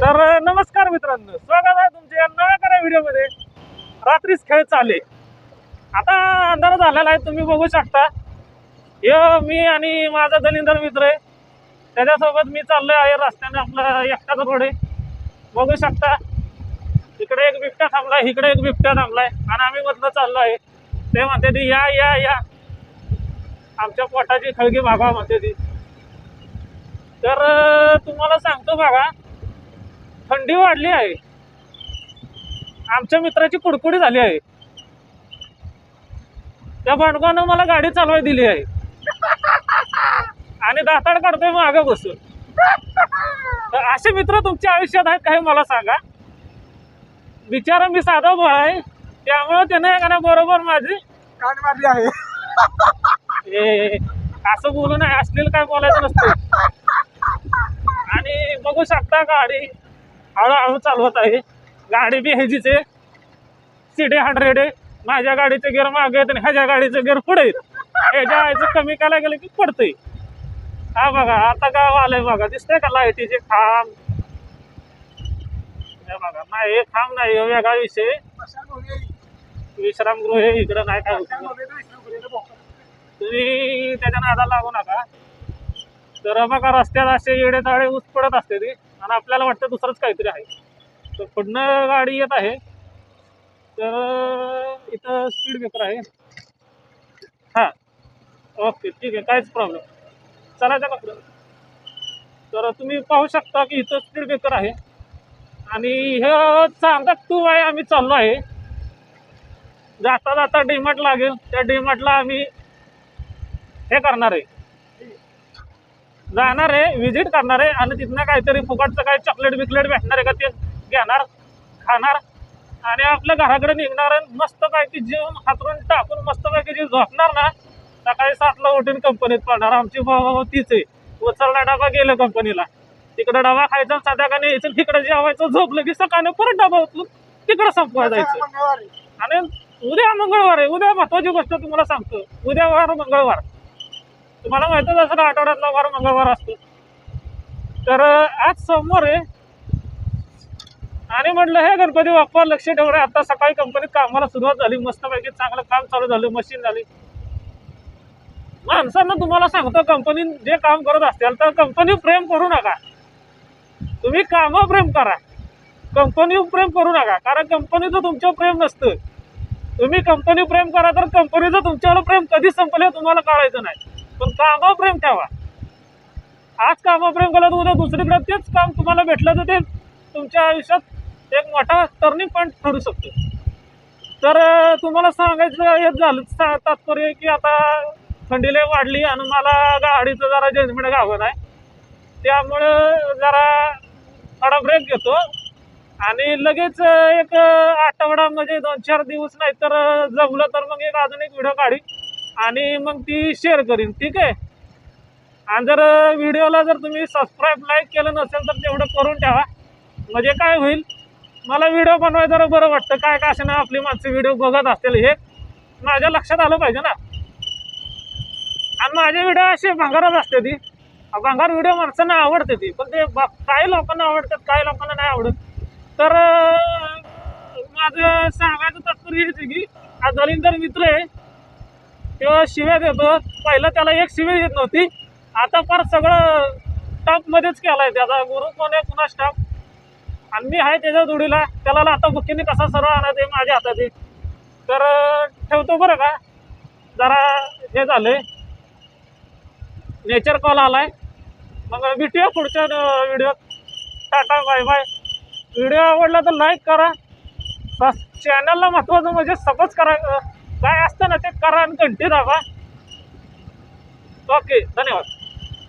तर नमस्कार मित्रांनो. स्वागत आहे तुमच्या या नव्या करा व्हिडिओमध्ये. रात्रीच खेळ चालले. आता अंधार झालेला आहे तुम्ही बघू शकता. हे मी आणि माझा धनिंदर मित्र आहे. त्याच्यासोबत मी चाललो आहे रस्त्याने आपला एकटाच रोड आहे. बघू शकता. इकडे एक बिबट्या थांबलाय इकडे एक बिबट्या थांबलाय. आणि आम्ही मधलं चाललो आहे. ते म्हणते ती या या या. आमच्या पोटाची खळगी भागा म्हणते ती. तर तुम्हाला सांगतो बघा थंडी वाढली आहे. आमच्या मित्राची कुडकुडी झाली आहे. त्या भांडकानं मला गाडी चालवाय दिली आहे. आणि दाताड काढतोय मागं बसून. तर असे मित्र तुमच्या आयुष्यात आहेत काही मला सांगा? बिचारा मी साधा भाऊ आहे. त्यामुळे त्याने एखाद्या बरोबर माझी कान मारली आहे. असं बोलू नये असलेलं काय बोलायचं नसतं. आणि बघू शकता गाडी. हळूहळू चालवत आहे. गाडी बी ह्याचीच आहे. सिटी हंड्रेड आहे. माझ्या गाडीचं गेअर मागे आहेत आणि ह्याच्या गाडीचं गेअर पुढे आहेत. ह्याच्या आईचं कमी काय गेलं की पडतंय. हा बघा आता गाव आलंय बघा. दिसतंय का लाईटीचे खांब? बघा नाही हे खांब नाही वेगळा विषय. विश्रामगृह आहे इकडं नाही काय तुम्ही त्याच्या नादाला लागू नका. तर बघा रस्त्यात असे येडे ताळे ऊस पडत असते ते. आणि आपल्याला वाटतं दुसरंच काहीतरी आहे. तर पुढनं गाडी येत आहे. तर इथं स्पीड ब्रेकर आहे. हां. ओके ठीक आहे काहीच प्रॉब्लेम चला का तर तुम्ही पाहू शकता की इथं स्पीड ब्रेकर आहे. आणि हे चांगला टू आहे आम्ही चाललो आहे. जाता जाता डीमार्ट लागेल. त्या डीमार्टला आम्ही हे करणार आहे. जाणार आहे व्हिजिट करणार आहे आणि तिथनं काहीतरी फुकटचं काही चॉकलेट बिकलेट भेटणार आहे का ते घेणार खाणार आणि आपल्या घराकडे निघणार आणि मस्तपैकी जेवण हातरून टाकून मस्तपैकी जे झोपणार ना सकाळी सातला उठून कंपनीत पडणार आमची भाऊ तीच आहे. उचलला डबा गेलं कंपनीला तिकडं डबा खायचा संध्याकाळी यायचं तिकडं जेवायचं. झोपलं की सकाळी परत डबा उचलून तिकडं संपवायला जायचं. मंगळवारी आणि उद्या मंगळवार आहे. उद्या महत्वाची गोष्ट तुम्हाला सांगतो. उद्या वार मंगळवार. तुम्हाला माहितच असं आठवड्यातला वार मंगळवार असतो. तर आज सोमवार आहे. आणि म्हटलं हे गणपती बाप्पा लक्ष ठेव रे आता सकाळी कंपनीत कामाला सुरुवात झाली मस्तपैकी चांगलं काम चालू झालं मशीन झाली. माणसांना तुम्हाला सांगतो कंपनीत जे काम करत असतील तर कंपनी प्रेम करू नका. तुम्ही काम प्रेम करा. कंपनीवर प्रेम करू नका कारण कंपनीचं तुमच्यावर प्रेम नसतं. तुम्ही कंपनी प्रेम करा तर कंपनीचं तुमच्यावर प्रेम कधी संपलं तुम्हाला कळायचं नाही. पण कामावर प्रेम ठेवा. आज काम प्रेम केलं तर उद्या दुसरीकडे तेच काम तुम्हाला भेटलं तर ते तुमच्या आयुष्यात एक मोठा टर्निंग पॉईंट ठरू शकतो. तर तुम्हाला सांगायचं हे झालं सा- तात्पर्य की आता थंडीला वाढली आणि मला गाडीचं जरा जजमेंट गावं नाही त्यामुळं जरा थोडा ब्रेक घेतो. आणि लगेच एक आठवडा म्हणजे दोन चार दिवस नाही तर जमलं तर मग एक अजून एक व्हिडिओ काढी. आणि मग ती शेअर करीन ठीक आहे? आणि जर व्हिडिओला जर तुम्ही सबस्क्राईब लाईक केलं नसेल तर तेवढं करून ठेवा. म्हणजे काय होईल? मला व्हिडिओ बनवाय जरा बरं वाटतं. काय काय असं ना आपली माणसं व्हिडिओ बघत असतील हे. माझ्या लक्षात आलं पाहिजे ना. आणि माझे व्हिडिओ असे भंगारच असते ती. भंगार व्हिडिओ माणसांना आवडते ती. पण ते बा- काही लोकांना आवडतात काही लोकांना नाही आवडत. तर माझं सांगायचं तात्पर्य हेच आहे की हा दलिंदर मित्र आहे. तेव्हा शिव्या देतो पहिलं त्याला एक शिव्या येत नव्हती. आता फार सगळं टॉपमध्येच केला आहे त्याचा. गुरु कोण आहे पुन्हा स्टॉप आणि मी आहे त्याच्या जोडीला. त्याला आता बुकीने कसा सर्व आणायचं आहे माझ्या हातात आहे तर ठेवतो बरं का? जरा हे झालंय. नेचर कॉल आलाय. मग भेटूया पुढच्या व्हिडिओत टाटा बाय बाय व्हिडिओ आवडला तर लाईक करा. चॅनलला महत्त्वाचं म्हणजे सबच करा काय असतं ना ते करा आणि कंटिन्यू दाबा. ओके धन्यवाद.